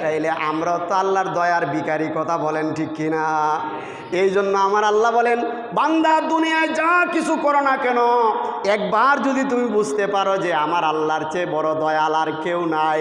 তাইলে আমরাও তো আল্লাহর দয়ার বিকারি কথা বলেন ঠিক কিনা? এই জন্য আমার আল্লাহ বলেন, বান্দা দুনিয়ায় যা কিছু করো না কেন, একবার যদি তুমি বুঝতে পারো যে আমার আল্লাহর চেয়ে বড় দয়াল আর কেউ নাই,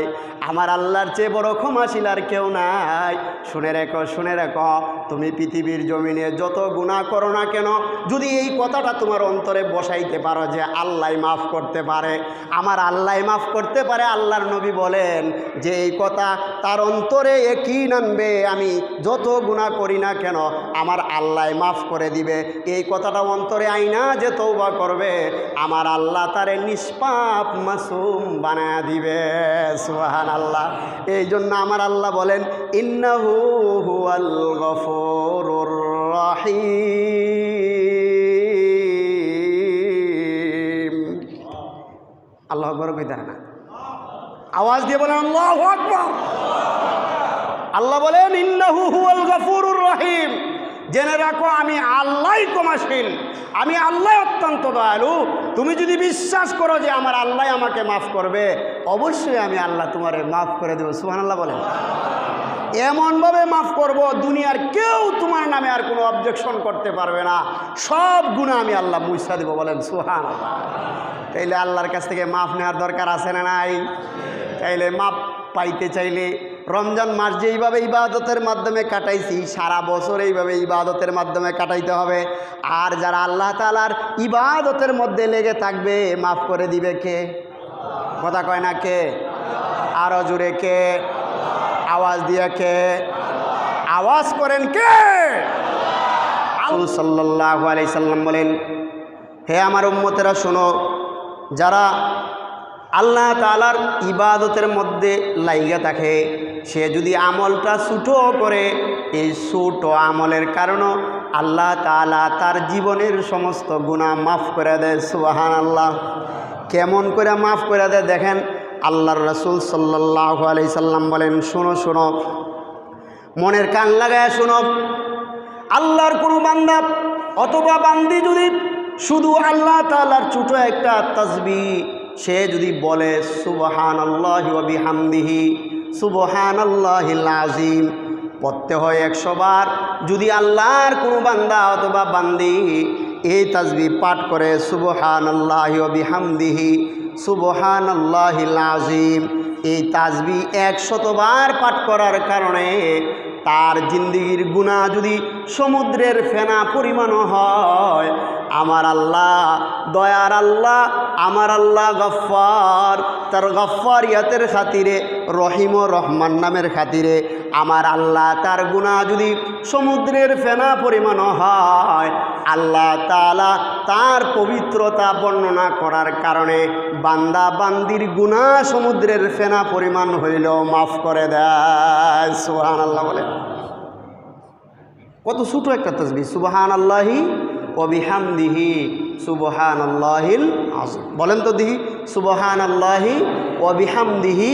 আমার আল্লাহর চেয়ে বড় ক্ষমাশীল আর কেউ নাই, শুনে রেখো শুনে রেখো, তুমি পৃথিবীর জমিনে যত গুণা করো না কেন, যদি এই কথাটা তোমার অন্তরে বসাইতে পারো যে আল্লাহ মাফ করতে পারে, আমার আল্লাহ মাফ করতে পারে, আল্লাহর নবী বলেন যে এই কথা তার অন্তরে একই নামবে, আমি যত গুণা করি না কেন, আমার আল্লাহ মাফ করে দিবে। এই কথাটা অন্তরে আইনা যে তৌবা করবে, আমার আল্লাহ তারে নিষ্পাপ মাসুম বানায় দিবে। সুহান আল্লাহ এই জন্য আমার আল্লাহ বলেন, ইন্নাহু হুয়াল গফুরুর রহিম। আল্লাহ আকবর কইতে না। আওয়াজ দিয়ে বলেন, আল্লাহ আকবর। আল্লাহ বলেন, ইন্নাহু হুয়াল গফুরুর রহিম। জেনে রাখো, আমি আল্লাহই ক্ষমাশীল আমি আল্লাহ অত্যন্ত দয়ালু। তুমি যদি বিশ্বাস করো যে আমার আল্লাহ আমাকে মাফ করবে, অবশ্যই আমি আল্লাহ তোমারে মাফ করে দেবো। সুহান আল্লাহ বলেন। এমনভাবে মাফ করব, দুনিয়ার কেউ তোমার নামে আর কোনো অবজেকশন করতে পারবে না। সব গুণা আমি আল্লাহ মুসা দেবো বলেন সুহান তাইলে আল্লাহর কাছ থেকে মাফ নেওয়ার দরকার আছে না নাই? তাইলে মাপ পাইতে চাইলে রমজান মাস যে এইভাবে ইবাদতের মাধ্যমে কাটাইছি, সারা বছর এইভাবে ইবাদতের মাধ্যমে কাটাইতে হবে। আর যারা আল্লাহ তালার ইবাদতের মধ্যে লেগে থাকবে, মাফ করে দিবে কে? কথা কয় না কে? আরও জুড়ে কে? আওয়াজ দিয়ে কে? আওয়াজ করেন কে? সাল্লাহ আলাই সাল্লাম বলেন, হে আমার উম্মতেরা, শোনো, যারা আল্লাহ তালার ইবাদতের মধ্যে লাইগা থাকে সে যদি আমলটা ছুটো করে, এই ছোটো আমলের কারণও আল্লাহ তালা তার জীবনের সমস্ত গুণা মাফ করে দেয় সুবাহান আল্লাহ কেমন করে মাফ করে দেয় দেখেন, আল্লাহর রসুল সাল্লাহ আলি সাল্লাম বলেন, শোনো শোনো, মনের কান লাগায় শোনো। আল্লাহর কোনো বান্দা অথবা বান্দি যদি শুধু আল্লাহ তালার ছোটো একটা তসবি, সে যদি বলে সুবহান আল্লাহি হামদিহি সুবহান আজিম পড়তে হয় একশো বার। যদি আল্লাহর কোনো বান্দা অথবা বান্দি এই তাজবি পাঠ করে সুবহান আল্লাহি হামদিহি সুবহান আল্লাহিল আজিম এই তাজবি একশতবার পাঠ করার কারণে তার জিন্দিগির গুণা যদি সমুদ্রের ফেনা পরিমাণও হয় আমার আল্লাহ, দয়ার আল্লাহ, আমার আল্লাহ গফ্ফার। তার গফ্ফারিয়াতের খাতিরে, রহিম রহমান নামের খাতিরে আমার আল্লাহ তার গুণা যদি সমুদ্রের ফেনা পরিমাণও হয়, আল্লাহ তালা তার পবিত্রতা বর্ণনা করার কারণে বান্দা বান্দির গুণা সমুদ্রের ফেনা পরিমাণ হইল মাফ করে দেয়। সুহান আল্লাহ বলে। কত ছোটো একটা তসবি সুবাহান আল্লাহি অবিহামদিহি সুবহান আল্লাহিল আজিম বলেন তো দিহি সুবহান আল্লাহি অবিহামদিহি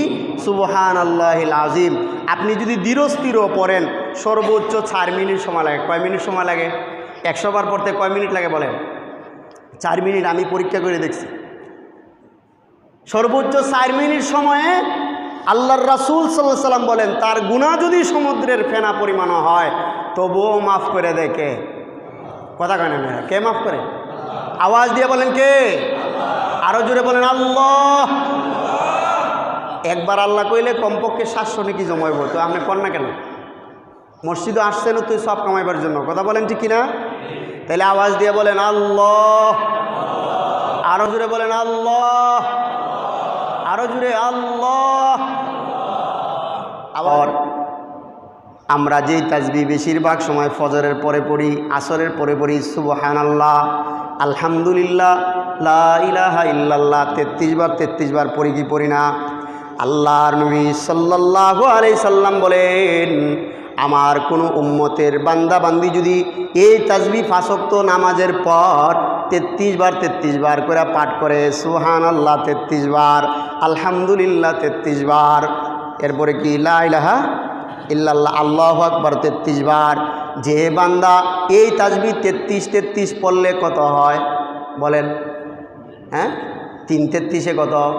সুবহান আল্লাহিল আজিম আপনি যদি দৃঢ়স্থির পড়েন, সর্বোচ্চ চার মিনিট সময় লাগে। কয় মিনিট সময় লাগে? একশো বার পড়তে কয় মিনিট লাগে বলেন? চার মিনিট, আমি পরীক্ষা করে দেখছি। সর্বোচ্চ চার মিনিট সময়ে আল্লাহর রাসুল সাল্লাহ সাল্লাম বলেন, তার গুণা যদি সমুদ্রের ফেনা পরিমাণ হয়, তবুও মাফ করে দেয় কথা কেন মেয়েরা? কে মাফ করে? আওয়াজ দিয়ে বলেন কে? আরও জোরে বলেন, আল্লাহ! একবার আল্লাহ কইলে কমপক্ষে সাতশো নাকি জমাইব তো আপনি কর না কেন? মসজিদে আসছেন তুই সব কামাইবার জন্য। কথা বলেন ঠিক কিনা? তাহলে আওয়াজ দিয়ে বলেন, আল্লাহ! আরও জোরে বলেন, আল্লাহ! আরও জোরে, আল্লাহ! আবার আমরা যেই তাজবি বেশিরভাগ সময় ফজরের পরে পড়ি, আসরের পরে পড়ি সুবহান আল্লাহ আলহামদুলিল্লাহ, লা ইলাহা ইল্লাল্লাহ, তেত্রিশ বার তেত্রিশ বার পড়ি কি পড়ি না? আল্লাহর নবী সাল্লাল্লাহু আলাইহি সাল্লাম বলেন, আমার কোনো উম্মতের বান্দা বান্দি যদি এই তাজবি ফাঁসক্ত নামাজের পর তেত্রিশ বার তেত্রিশ বার করে পাঠ করে সুহান আল্লাহ তেত্রিশ বার, আলহামদুলিল্লাহ, তেত্রিশ বার, এরপরে কি লা ইলাহা ইল্লাল্লাহ, আল্লাহ আকবর, তেত্রিশ বার। যে বান্দা, এই তাজবি তেত্রিশ তেত্রিশ পড়লে কত হয়? বলেন। হ্যাঁ? তিন তেত্রিশে কত?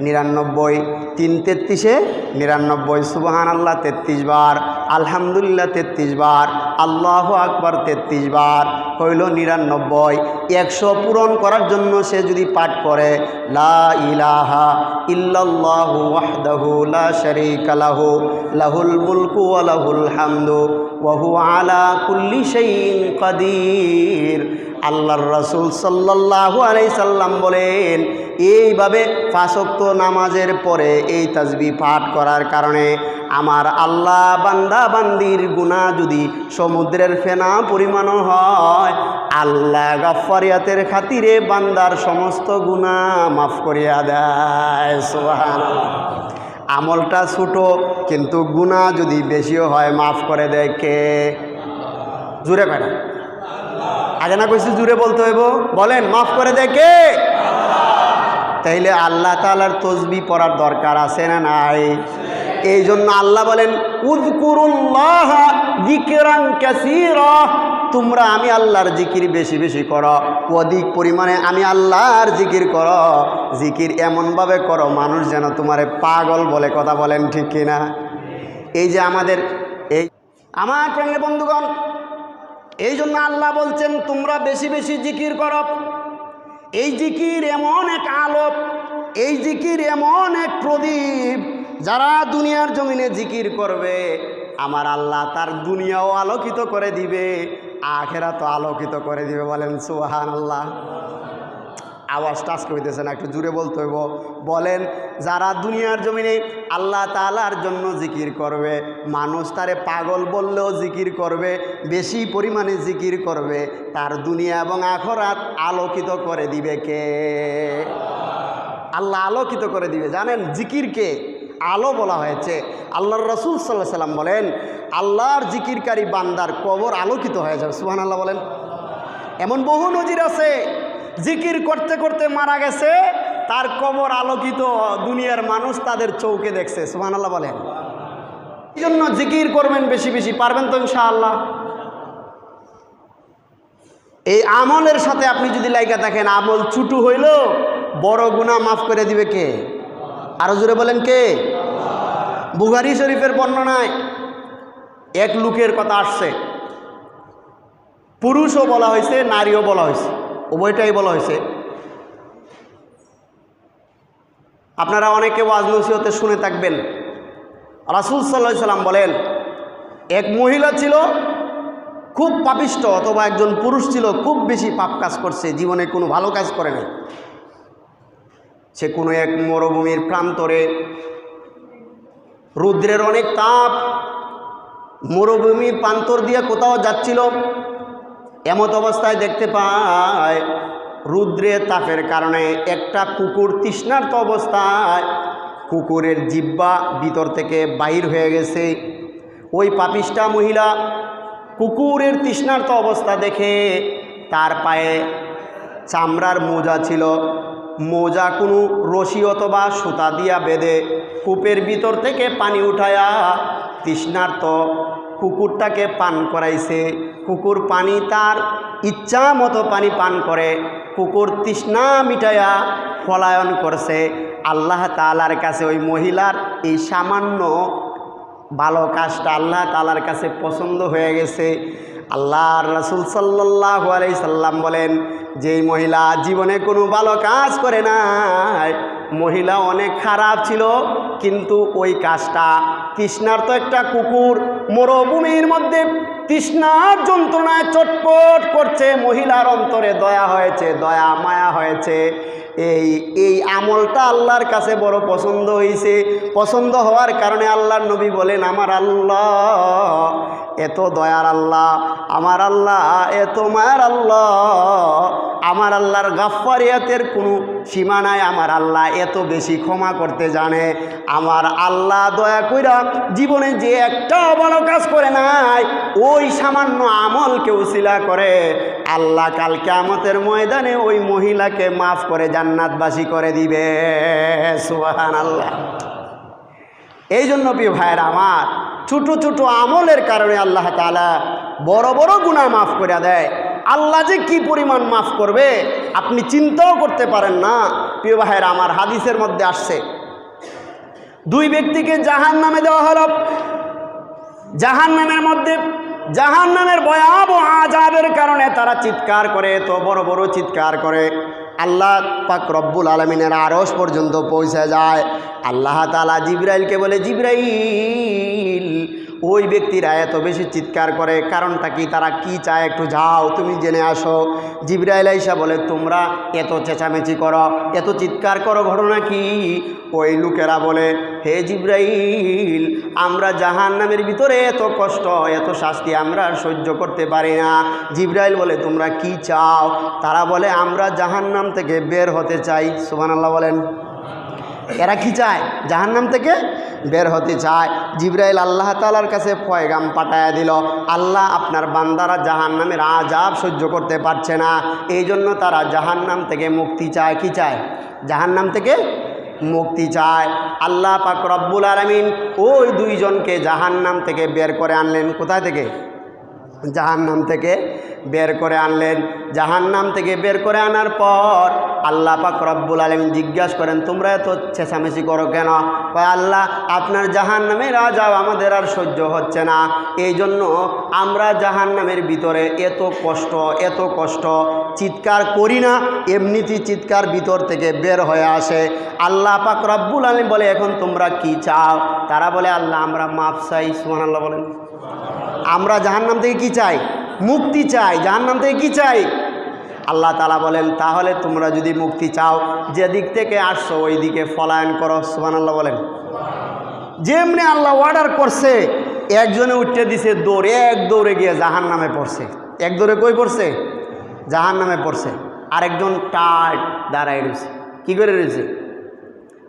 নিরানব্বই, তিন তেত্রিশে? নিরানব্বই সুবাহান আল্লাহ তেত্রিশ বার। আলহামদুলিল্লাহ, তেত্রিশ বার। আল্লাহ আকবার, তেত্রিশ বার। হইল নিরানব্বই। একশো পূরণ করার জন্য সে যদি পাঠ করে, লা ইলাহা ইল্লাল্লাহু ওয়াহদাহু লা শারীকা লাহু, লাহুল মুলকু ওয়া হামদু, ওয়া আলা কুল্লি শাইইন কাদির। আল্লাহর রসুল সাল্লাল্লাহু আলাইহি সাল্লাম বলেন, এইভাবে ফাঁসক্ত নামাজের পরে এই তাজবি পাঠ করার কারণে আমার আল্লাহ বান্দা বান্দির গুণা যদি সমুদ্রের ফেনা পরিমাণও হয়, আল্লাহ গাফারিয়াতের খাতিরে বান্দার সমস্ত গুণা মাফ করিয়া দেয়। সোহান আমলটা ছোটো, কিন্তু গুণা যদি বেশিও হয়, মাফ করে দেয় কে? জুড়ে পেটা আগে না কইছি জুড়ে বলতে হইব। বলেন মাফ করে কে? তাইলে আল্লাহ তালার তসবি পড়ার দরকার আছে না নাই? এই জন্য আল্লাহ বলেন উদ্কুরুল্লাহ জিকিরান কাসীরা। তোমরা আমি আল্লাহর জিকির বেশি বেশি করো অধিক পরিমাণে আমি আল্লাহর জিকির করো। জিকির এমনভাবে করো মানুষ যেন তোমারে পাগল বলে কথা বলেন ঠিক কিনা? এই যে আমাদের এই আমার প্রাণের বন্ধুগণ এই জন্য আল্লাহ বলছেন, তোমরা বেশি বেশি জিকির করো। এই জিকির এমন এক আলোপ এই জিকির এমন এক প্রদীপ, যারা দুনিয়ার জমিনে জিকির করবে। আমার আল্লাহ তার দুনিয়াও আলোকিত করে দিবে আখেরা তো আলোকিত করে দিবে বলেন সুহান আল্লাহ আওয়াজ টাচ করিতেছে না, একটু জুড়ে বলতে হইব। বলেন, যারা দুনিয়ার জমিনে আল্লাহ তালার জন্য জিকির করবে, মানুষ তারে পাগল বললেও জিকির করবে, বেশি পরিমাণে জিকির করবে, তার দুনিয়া এবং আখরাত আলোকিত করে দিবে কে? আল্লাহ আলোকিত করে দিবে। জানেন জিকিরকে আলো বলা হয়েছে। আল্লাহর রসুল সাল্লাহ সাল্লাম বলেন, আল্লাহর জিকিরকারী বান্দার কবর আলোকিত হয়ে যাবে। সুহান আল্লাহ বলেন। এমন বহু নজির আছে। জিকির করতে করতে মারা গেছে, তার কবর আলোকিত দুনিয়ার মানুষ তাদের চৌকে দেখছে সুহান আল্লাহ বলেন। এই জন্য জিকির করবেন বেশি বেশি, পারবেন তো ইনশাআল্লাহ। এই আমলের সাথে আপনি যদি লাইকা দেখেন আমল ছুটু হইল, বড় গুণা মাফ করে দিবে কে? আরও জোরে বলেন কে? বুগারি শরীফের বর্ণনায় এক লোকের কথা আসছে। পুরুষও বলা হয়েছে, নারীও বলা হয়েছে। উভয়টাই বলা হয়েছে। আপনারা অনেকে ওয়াজ নসিহতে শুনে থাকবেন। রাসুল সাল্লাহ সাল্লাম বলেন, এক মহিলা ছিল, খুব পাপিষ্ট অথবা একজন পুরুষ ছিল, খুব বেশি পাপ কাজ করছে, জীবনে কোনো ভালো কাজ করে নাই। সে কোনো এক মরুভূমির প্রান্তরে রুদ্রের অনেক তাপ মরুভূমির প্রান্তর দিয়ে কোথাও যাচ্ছিল। এমত অবস্থায় দেখতে পায় রুদ্রের তাপের কারণে একটা কুকুর তৃষ্ণার্ত অবস্থায়, কুকুরের জিব্বা ভিতর থেকে বাহির হয়ে গেছে। ওই পাপিষ্টা মহিলা কুকুরের তৃষ্ণার্ত অবস্থা দেখে তার পায়ে চামড়ার মোজা ছিল। মোজা কোনো রশি অথবা সুতা দিয়া বেঁধে কূপের ভিতর থেকে পানি উঠায়া তৃষ্ণার্ত কুকুরটাকে পান করাইছে। কুকুর পানি তার ইচ্ছা মতো পানি পান করে। কুকুর তৃষ্ণা মিটাইয়া পলায়ন করছে। আল্লাহ তালার কাছে ওই মহিলার এই সামান্য ভালো কাজটা আল্লাহ তালার কাছে পছন্দ হয়ে গেছে। আল্লাহ রসুল সাল্লাহ আলাই সাল্লাম বলেন, যেই মহিলা জীবনে কোনো ভালো কাজ করে নাই, মহিলা অনেক খারাপ ছিল, কিন্তু ওই কাজটা তৃষ্ণার তো একটা কুকুর মরুভূমির মধ্যে তৃষ্ণার যন্ত্রণায় চটপট করছে, মহিলার অন্তরে দয়া হয়েছে, দয়া, মায়া হয়েছে। এই এই আমলটা আল্লাহর কাছে বড় পছন্দ হয়েছে পছন্দ হওয়ার কারণে আল্লাহর নবী বলেন, আমার আল্লাহ এত দয়ার আল্লাহ, আমার আল্লাহ এত মায়ার আল্লাহ, আমার আল্লাহর গাফারিয়াতের কোনো সীমা নাই, আমার আল্লাহ এত বেশি ক্ষমা করতে জানে। আমার আল্লাহ দয়া কইরা জীবনে যে একটা ভালো কাজ করে নাই, ওই সামান্য আমলকে উশিলা করে। আল্লাহ কালকে আমতের ময়দানে ওই মহিলাকে মাফ করে জান্নাতবাসী করে দিবে। সুবাহান আল্লাহ এই জন্য প্রিয় ভাইয়ের আমার ছোটো ছোটো আমলের কারণে আল্লাহ তালা বড় বড় গুণা মাফ করে দেয়। আল্লাহ যে কি পরিমাণ মাফ করবে আপনি চিন্তাও করতে পারেন না। প্রিয় ভাইয়ের, আমার হাদিসের মধ্যে আসছে। দুই ব্যক্তিকে জাহান নামে দেওয়া হলো। জাহান নামের মধ্যে জাহান নামের ভয়াবহ আজাবের কারণে তারা চিৎকার করে, তো বড় বড় চিৎকার করে। আল্লাহ পাক রব্বুল আলমিনের আরস পর্যন্ত পৌঁছে যায়। আল্লাহ তালা জিব্রাইলকে বলে, জিব্রাইল ওই ব্যক্তিরা এত বেশি চিৎকার করে, কারণটা কি? তারা কি চায়? একটু যাও, তুমি জেনে আসো। জিব্রাইল আইসা বলে, তোমরা এত চেঁচামেচি করো, এত চিৎকার করো ঘটনা কি? ওই লোকেরা বলে, হে জিব্রাইল, আমরা জাহান নামের ভিতরে এত কষ্ট, এত শাস্তি আমরা সহ্য করতে পারি না। জিব্রাইল বলে, তোমরা কি চাও? তারা বলে, আমরা জাহান নাম থেকে বের হতে চাই। সুবান আল্লাহ বলেন। এরা কি চায়? জাহান্নাম থেকে বের হতে চায়। জিব্রাইল আল্লাহ তালার কাছে পয়গাম পাঠায় দিল। আল্লাহ আপনার বান্দারা জাহান্নামের আজাব সহ্য করতে পারছে না। এই জন্য তারা জাহান্নাম থেকে মুক্তি চায়। কি চায়? জাহান্নাম থেকে মুক্তি চায়। আল্লাহ পাক রব্বুল আলমিন ওই দুইজনকে জাহান্নাম থেকে বের করে আনলেন। কোথায় থেকে? জাহান্নাম থেকে বের করে আনলেন। জাহান্নাম থেকে বের করে আনার পর আল্লাহ পাক রব্বুল আলমিন জিজ্ঞাসা করেন, তোমরা এত চেঁচামেচি করো কেন? কয়, আল্লাহ, আপনার জাহান জাহান্নামের আজাব আমাদের আর সহ্য হচ্ছে না। এই জন্য আমরা জাহান্নামের ভিতরে এত কষ্ট এত কষ্ট, চিৎকার করি না। এমনিতেই চিৎকার ভিতর থেকে বের হয়ে আসে। আল্লাহ পাক রব্বুল আলম বলে, এখন তোমরা কি চাও? তারা বলে, আল্লাহ, আমরা মাফ চাই। সুমান আল্লাহ বলেন। আমরা জাহান্নাম থেকে কি চাই? মুক্তি চাই, জাহান্নাম থেকে কি চাই? আল্লাহ তালা বলেন, তাহলে তোমরা যদি মুক্তি চাও, যে দিক থেকে আসছো, ওই দিকে ফলায়ন করো। সুবান আল্লাহ বলেন। যেমনি আল্লাহ অর্ডার করছে, একজনে উঠতে দিছে দৌড়ে, এক দৌড়ে গিয়ে জাহান নামে পড়ছে। এক দৌড়ে কই পড়ছে? জাহান নামে পড়ছে। আরেকজন টাট দাঁড়ায় রয়েছে। কী করে রয়েছে?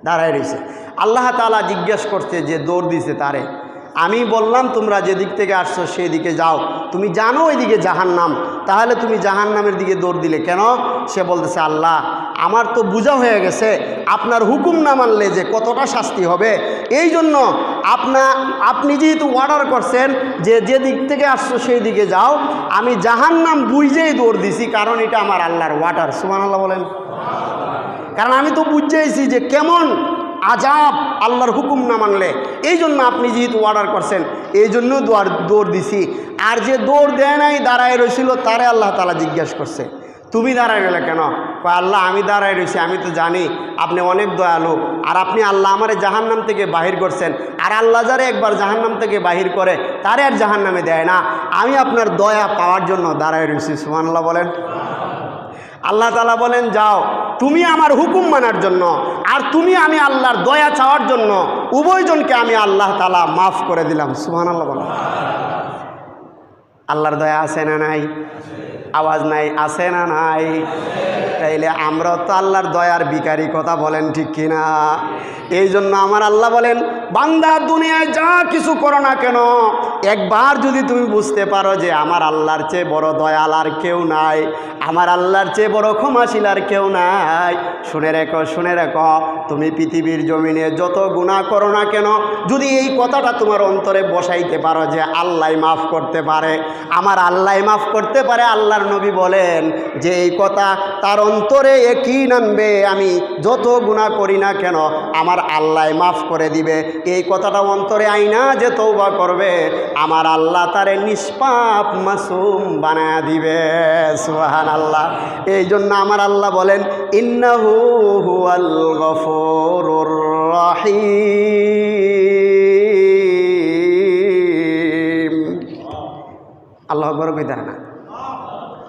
দাঁড়ায় রয়েছে। আল্লাহ তালা জিজ্ঞেস করছে যে দৌড় দিছে তারে। আমি বললাম, তোমরা যেদিক থেকে আসছো সেই দিকে যাও। তুমি জানো ওইদিকে জাহান নাম তাহলে তুমি জাহান নামের দিকে দৌড় দিলে কেন? সে বলতেছে, আল্লাহ, আমার তো বোঝা হয়ে গেছে। আপনার হুকুম না মানলে যে কতটা শাস্তি হবে। এই জন্য আপনা, আপনি যেহেতু অর্ডার করছেন যে যে দিক থেকে আসছো সেই দিকে যাও। আমি জাহান নাম বুঝেই দৌড় দিছি, কারণ এটা আমার আল্লাহর ওয়াটার সুমান আল্লাহ বলেন। কারণ আমি তো বুঝেছি যে কেমন আজাব আল্লাহর হুকুম না মানলে। এই জন্য আপনি যেহেতু অর্ডার করছেন, এই জন্য দৌড় দৌড় দিছি। আর যে দৌড় দেয় নাই, দাঁড়ায় রয়েছিল তারে আল্লাহ তালা জিজ্ঞাসা করছে। তুমি দাঁড়ায় গেলে কেন? আল্লাহ, আমি দাঁড়ায় রয়েছি আমি তো জানি আপনি অনেক দয়ালু। আর আপনি আল্লাহ আমারে জাহান্নাম থেকে বাহির করছেন। আর আল্লাহ যারে একবার জাহান্নাম থেকে বাহির করে, তারে আর জাহান্নামে দেয় না। আমি আপনার দয়া পাওয়ার জন্য দাঁড়ায় রয়েছি সুমানাল্লাহ বলেন। আল্লাহ তালা বলেন, যাও তুমি আমার হুকুম মানার জন্য আর তুমি আমি আল্লাহর দয়া চাওয়ার জন্য উভয়জনকে আমি আল্লাহ তালা মাফ করে দিলাম। সুহান আল্লাহ আল্লাহর দয়া আছে না নাই? আওয়াজ নাই? আছে না নাই? তাইলে আমরা তো আল্লাহর দয়ার বিকারি কথা বলেন ঠিক কিনা? এই জন্য আমার আল্লাহ বলেন, বান্দা দুনিয়ায় যা কিছু করো না কেন একবার যদি তুমি বুঝতে পারো যে আমার আল্লাহর চেয়ে বড় দয়াল আর কেউ নাই, আমার আল্লাহর চেয়ে বড় ক্ষমাশীল আর কেউ নাই, শুনে রেখো শুনে রেখো, তুমি পৃথিবীর জমিনে যত গুণা করো না কেন, যদি এই কথাটা তোমার অন্তরে বসাইতে পারো যে আল্লাহ মাফ করতে পারে, আমার আল্লাহ মাফ করতে পারে, আল্লাহর নবী বলেন যে এই কথা তার অন্তরে একই নামবে, আমি যত গুণা করি না কেন, আমার আল্লাহ মাফ করে দিবে। এই কথাটা অন্তরে আইনা যে তৌবা করবে আমার আল্লাহ তারে নিষ্পাপ মাসুম বানায় দিবে সুহান আল্লাহ এই জন্য আমার আল্লাহ বলেন, ইন্নাহু হুয়াল গফুরুর রহিম। আল্লাহ আকবর কইতার না।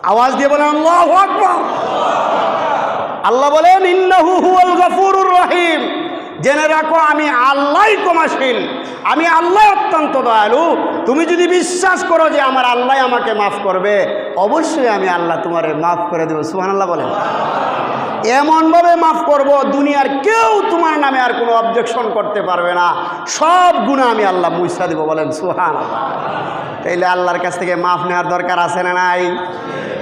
আওয়াজ দিয়ে বলেন, আল্লাহ আকবর। আল্লাহ বলেন, ইন্নাহু হুয়াল গফুরুর রহিম। জেনে রাখো, আমি আল্লাহই ক্ষমাশীল। আমি আল্লাহ অত্যন্ত দয়ালু। তুমি যদি বিশ্বাস করো যে আমার আল্লাহ আমাকে মাফ করবে, অবশ্যই আমি আল্লাহ তোমারে মাফ করে দেবো। সুহান আল্লাহ বলেন। এমনভাবে মাফ করব, দুনিয়ার কেউ তোমার নামে আর কোনো অবজেকশন করতে পারবে না। সব গুণা আমি আল্লাহ মুসা দেবো বলেন সুহান তাইলে আল্লাহর কাছ থেকে মাফ নেওয়ার দরকার আছে না নাই?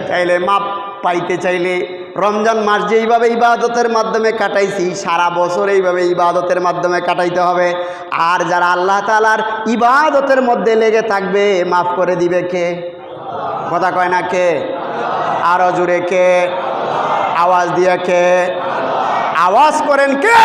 তাইলে মাপ পাইতে চাইলে রমজান মাস যে এইভাবে ইবাদতের মাধ্যমে কাটাইছি, সারা বছর এইভাবে ইবাদতের মাধ্যমে কাটাইতে হবে। আর যারা আল্লাহ তালার ইবাদতের মধ্যে লেগে থাকবে, মাফ করে দিবে কে? কথা কয় না কে? আরও জুড়ে কে? আওয়াজ দিয়ে কে? আওয়াজ করেন কে?